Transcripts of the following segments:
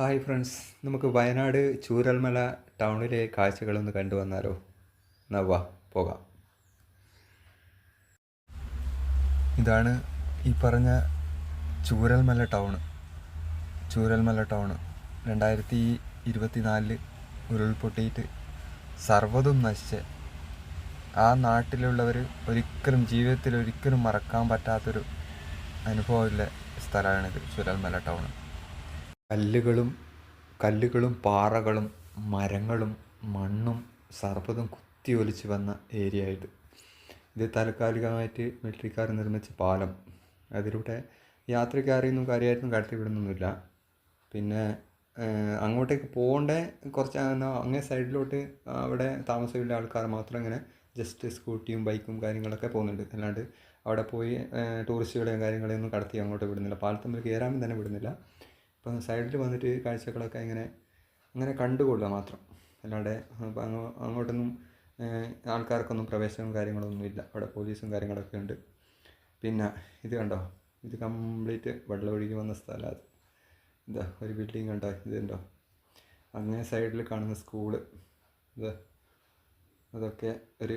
Hi friends നമുക്ക് വയനാട് ചൂരൽമല ടൗണിലെ കാഴ്ചകളൊന്ന് കണ്ടു വന്നാലോ? പോകാം. ഇതാണ് ഈ പറഞ്ഞ ചൂരൽമല ടൗൺ. ചൂരൽമല ടൗൺ രണ്ടായിരത്തി ഇരുപത്തിനാലിൽ ഉരുൾപൊട്ടിയിട്ട് സർവതും നശിച്ച ആ നാട്ടിലുള്ളവർ ഒരിക്കലും ജീവിതത്തിൽ ഒരിക്കലും മറക്കാൻ പറ്റാത്തൊരു അനുഭവമുള്ള സ്ഥലമാണിത് ചുരൽമല ടൗൺ. കല്ലുകളും കല്ലുകളും പാറകളും മരങ്ങളും മണ്ണും സർവതും കുത്തി ഒലിച്ച് വന്ന ഏരിയ ഇത്. ഇത് താൽക്കാലികമായിട്ട് മിലിറ്ററിക്കാർ നിർമ്മിച്ച പാലം. അതിലൂടെ യാത്രക്കാരെയൊന്നും കാര്യമായിട്ടും കടത്തി വിടുന്നൊന്നുമില്ല പിന്നെ അങ്ങോട്ടേക്ക് പോകേണ്ട കുറച്ച് അങ്ങേ സൈഡിലോട്ട് അവിടെ താമസമില്ല ആൾക്കാർ മാത്രം ഇങ്ങനെ ജസ്റ്റ് സ്കൂട്ടിയും ബൈക്കും കാര്യങ്ങളൊക്കെ പോകുന്നുണ്ട്. അല്ലാണ്ട് അവിടെ പോയി ടൂറിസ്റ്റുകളെയും കാര്യങ്ങളെയൊന്നും കടത്തി അങ്ങോട്ട് വിടുന്നില്ല. പാലത്തമ്മിൽ കയറാൻ തന്നെ വിടുന്നില്ല. ഇപ്പം സൈഡിൽ വന്നിട്ട് കാഴ്ചകളൊക്കെ ഇങ്ങനെ അങ്ങനെ കണ്ടുകൊള്ളുക മാത്രം. ഇപ്പം അങ്ങോട്ടൊന്നും ആൾക്കാർക്കൊന്നും പ്രവേശനവും കാര്യങ്ങളൊന്നും ഇല്ല. അവിടെ പോലീസും കാര്യങ്ങളൊക്കെ ഉണ്ട്. പിന്നെ ഇത് കണ്ടോ? ഇത് കംപ്ലീറ്റ് വെള്ളം ഒഴുകി വന്ന സ്ഥലമാണ് എന്താ ഒരു ബിൽഡിംഗ് കണ്ടോ? ഇതുണ്ടോ അങ്ങനെ സൈഡിൽ കാണുന്ന സ്കൂൾ ഇത് അതൊക്കെ ഒരു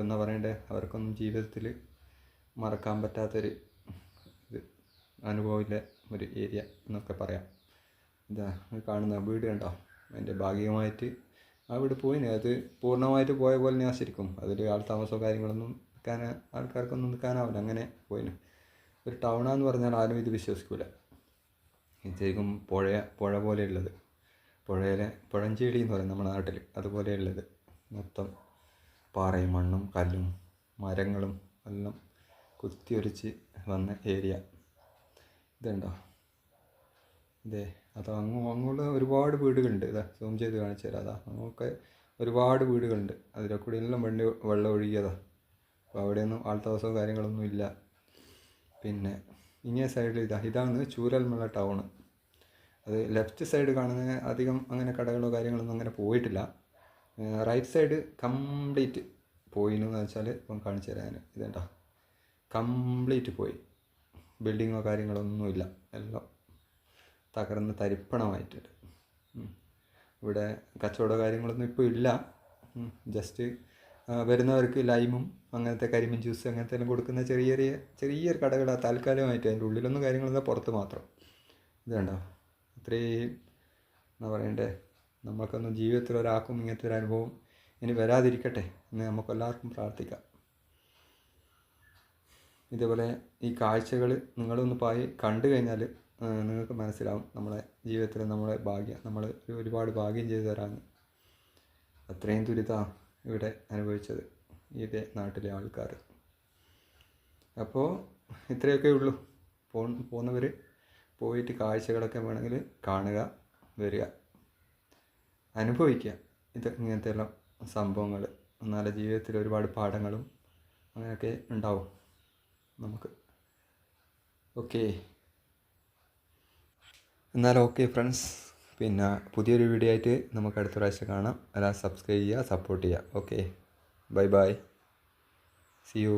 എന്നാ പറയണ്ടേ? അവർക്കൊന്നും ജീവിതത്തിൽ മറക്കാൻ പറ്റാത്തൊരു ഇത് അനുഭവമില്ല? ഒരു ഏരിയ എന്നൊക്കെ പറയാം. ഇതാ കാണുന്ന വീട് കണ്ടോ? അതിന്റെ ഭാഗികമായിട്ട് ആ വീട് പോയിന് അത് പൂർണമായിട്ട് പോയ പോലെ ഞാൻ ശരിക്കും. അതിൽ ആൾ താമസമോ കാര്യങ്ങളൊന്നും നിൽക്കാൻ ആൾക്കാർക്കൊന്നും നിൽക്കാനാവില്ല അങ്ങനെ പോയിന്. ഒരു ടൗണാന്ന് പറഞ്ഞാൽ ആരും ഇത് വിശ്വസിക്കില്ല ശരിക്കും പുഴ പുഴ പോലെയുള്ളത്. പുഴയിലെ പുഴഞ്ചേടി എന്ന് പറയും നമ്മുടെ നാട്ടിൽ അതുപോലെയുള്ളത്. മൊത്തം പാറയും മണ്ണും കല്ലും മരങ്ങളും എല്ലാം കുത്തിയൊലിച്ച് വന്ന ഏരിയ. ഇതുണ്ടോ? ഇതേ അതോ അങ്ങ് അങ്ങോട്ട് ഒരുപാട് വീടുകളുണ്ട്. ഇതാ സൂം ചെയ്ത് കാണിച്ചു തരാം. അതാ അങ്ങോട്ട് ഒരുപാട് വീടുകളുണ്ട്. അതിലെ കൂടി എല്ലാം വണ്ടി വെള്ളം ഒഴുകിയതാ. അപ്പോൾ അവിടെയൊന്നും ആൾത്താമസവും കാര്യങ്ങളൊന്നും ഇല്ല. പിന്നെ ഇങ്ങേ സൈഡിൽ ഇതാ ഇതാണ് ചൂരൽമല ടൗൺ അത് ലെഫ്റ്റ് സൈഡ് കാണുന്ന അധികം അങ്ങനെ കടകളോ കാര്യങ്ങളൊന്നും അങ്ങനെ പോയിട്ടില്ല. റൈറ്റ് സൈഡ് കംപ്ലീറ്റ് പോയിന്നു വെച്ചാൽ ഇപ്പം കാണിച്ചു തരാൻ ഇതേണ്ട? കംപ്ലീറ്റ് പോയി. ബിൽഡിങ്ങോ കാര്യങ്ങളൊന്നുമില്ല. എല്ലാം തകർന്ന് തരിപ്പണമായിട്ടുണ്ട്. ഇവിടെ കച്ചവട കാര്യങ്ങളൊന്നും ഇപ്പോൾ ഇല്ല. ജസ്റ്റ് വരുന്നവർക്ക് ലൈമും അങ്ങനത്തെ കരിമീൻ ജ്യൂസ് അങ്ങനത്തെ എല്ലാം കൊടുക്കുന്ന ചെറിയ ചെറിയ ചെറിയ കടകളാണ് താൽക്കാലികമായിട്ട് അതിന്റെ ഉള്ളിലൊന്നും കാര്യങ്ങളൊന്നും പുറത്ത് മാത്രം. ഇത് കണ്ടോ? അത്രയും എന്താ പറയണ്ടേ? നമുക്കൊന്നും ജീവിതത്തിൽ ഒരാൾക്കും ഇങ്ങനത്തെ ഒരു അനുഭവം ഇനി വരാതിരിക്കട്ടെ എന്ന് നമുക്കെല്ലാവർക്കും പ്രാർത്ഥിക്കാം. ഇതേപോലെ ഈ കാഴ്ചകൾ നിങ്ങളൊന്ന് പോയി കണ്ടു കഴിഞ്ഞാൽ നിങ്ങൾക്ക് മനസ്സിലാവും നമ്മളെ ജീവിതത്തിൽ നമ്മളെ ഭാഗ്യം നമ്മൾ ഒരുപാട് ഭാഗ്യം ചെയ്തു തരാമെന്ന് അത്രയും ദുരിതമാണ് ഇവിടെ അനുഭവിച്ചത് ഇതേ നാട്ടിലെ ആൾക്കാർ. അപ്പോൾ ഇത്രയൊക്കെ ഉള്ളൂ. പോ പോകുന്നവർ പോയിട്ട് കാഴ്ചകളൊക്കെ വേണമെങ്കിൽ കാണുക വരിക അനുഭവിക്കുക. ഇത് ഇങ്ങനത്തെ എല്ലാം സംഭവങ്ങൾ. എന്നാലേ ജീവിതത്തിൽ ഒരുപാട് പാഠങ്ങളും അങ്ങനെയൊക്കെ ഉണ്ടാവും. നമുക്ക്. ഓക്കെ. എന്നാൽ ഓക്കെ ഫ്രണ്ട്സ്. പിന്നെ പുതിയൊരു വീഡിയോ ആയിട്ട് നമുക്ക് അടുത്ത പ്രാവശ്യം കാണാം. അല്ല സബ്സ്ക്രൈബ് ചെയ്യുക സപ്പോർട്ട് ചെയ്യുക. Okay. Bye bye see you